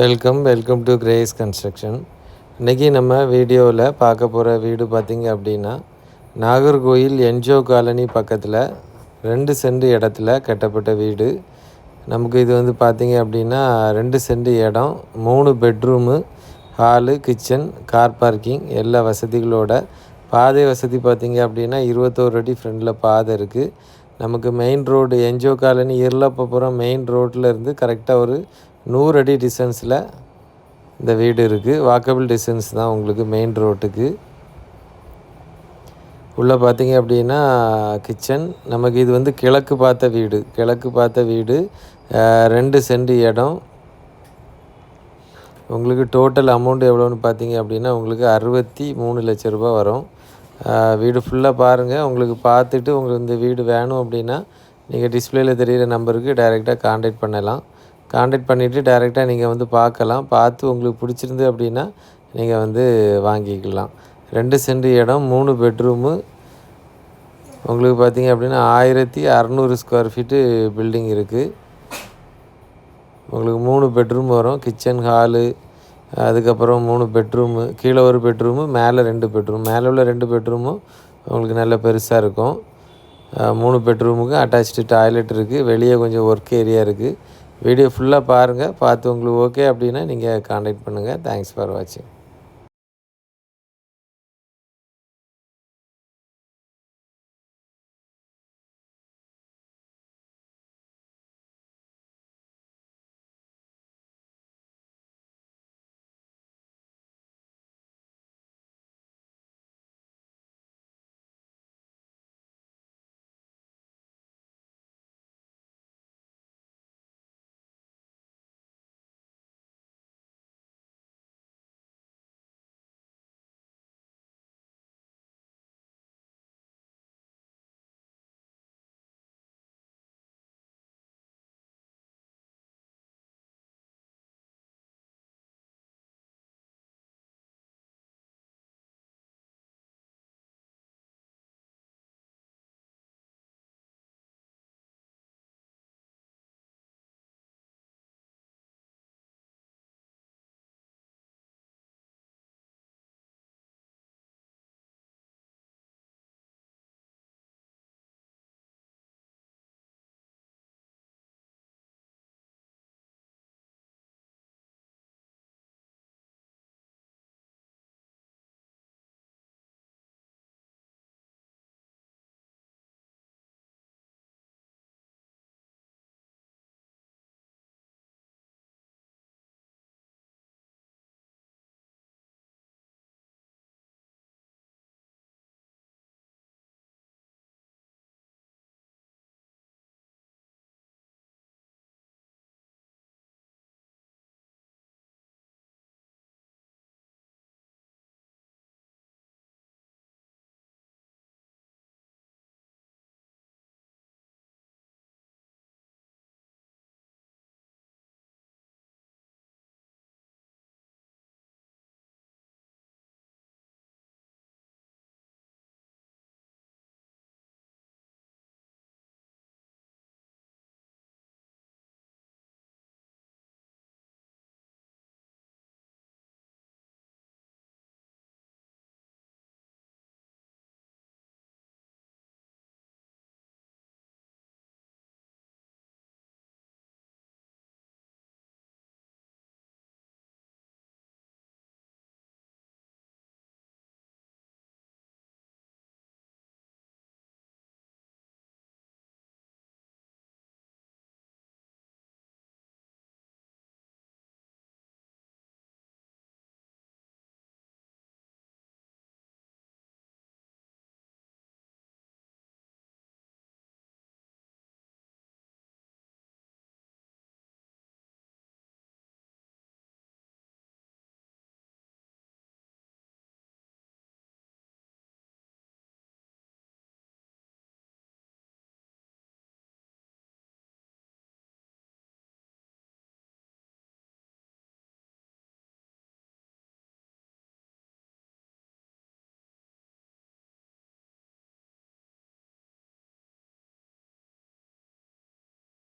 Welcome welcome to Grace construction இன்றைக்கி நம்ம வீடியோவில் பார்க்க போகிற வீடு பார்த்திங்க அப்படின்னா நாகர்கோயில் என்ஜிஓ காலனி பக்கத்தில் ரெண்டு சென்ட் இடத்துல கட்டப்பட்ட வீடு. நமக்கு இது வந்து பார்த்திங்க அப்படின்னா ரெண்டு சென்ட் இடம் மூணு bedroom hall kitchen car parking எல்லா வசதிகளோட. பாதை வசதி பார்த்திங்க அப்படின்னா இருபத்தோரு அடி ஃப்ரெண்டில் பாதை இருக்குது நமக்கு main road NGO colony Irulappapuram main ரோட்டில் இருந்து கரெக்டாக ஒரு நூறு அடி டிஸ்டன்ஸில் இந்த வீடு இருக்குது வாக்கபிள் டிஸ்டன்ஸ் தான் உங்களுக்கு மெயின் ரோட்டுக்கு உள்ளே பார்த்தீங்க அப்படின்னா கிச்சன் நமக்கு இது வந்து கிழக்கு பார்த்த வீடு. கிழக்கு பார்த்த வீடு ரெண்டு சென்ட் இடம். உங்களுக்கு டோட்டல் அமௌண்ட் எவ்வளோன்னு பார்த்தீங்க அப்படின்னா உங்களுக்கு அறுபத்தி மூணு லட்ச ரூபாய் வரும். வீடு ஃபுல்லாக பாருங்கள் உங்களுக்கு பார்த்துட்டு உங்களுக்கு இந்த வீடு வேணும் அப்படின்னா நீங்கள் டிஸ்பிளேயில் தெரிகிற நம்பருக்கு டைரெக்டாக காண்டாக்ட் பண்ணலாம். காண்டாக்ட் பண்ணிவிட்டு டைரெக்டாக நீங்கள் வந்து பார்க்கலாம். பார்த்து உங்களுக்கு பிடிச்சிருந்து அப்படின்னா நீங்கள் வந்து வாங்கிக்கலாம். ரெண்டு சென்ட் இடம் மூணு பெட்ரூமு உங்களுக்கு பார்த்தீங்க அப்படின்னா ஆயிரத்தி அறநூறு ஸ்கொயர் ஃபீட்டு பில்டிங் இருக்குது உங்களுக்கு மூணு பெட்ரூம் வரும். கிச்சன் ஹாலு அதுக்கப்புறம் மூணு பெட்ரூமு கீழே ஒரு பெட்ரூமு மேலே ரெண்டு பெட்ரூம் மேலே உள்ள ரெண்டு பெட்ரூமும் உங்களுக்கு நல்ல பெருசாக இருக்கும். மூணு பெட்ரூமுக்கு அட்டாச்சு டாய்லெட் இருக்குது வெளியே கொஞ்சம் ஒர்க் ஏரியா இருக்குது வீடியோ ஃபுல்லாக பாருங்கள் பார்த்து உங்களுக்கு ஓகே அப்படின்னா நீங்கள் காண்டாக்ட் பண்ணுங்கள் தேங்க்ஸ் ஃபார் வாட்சிங்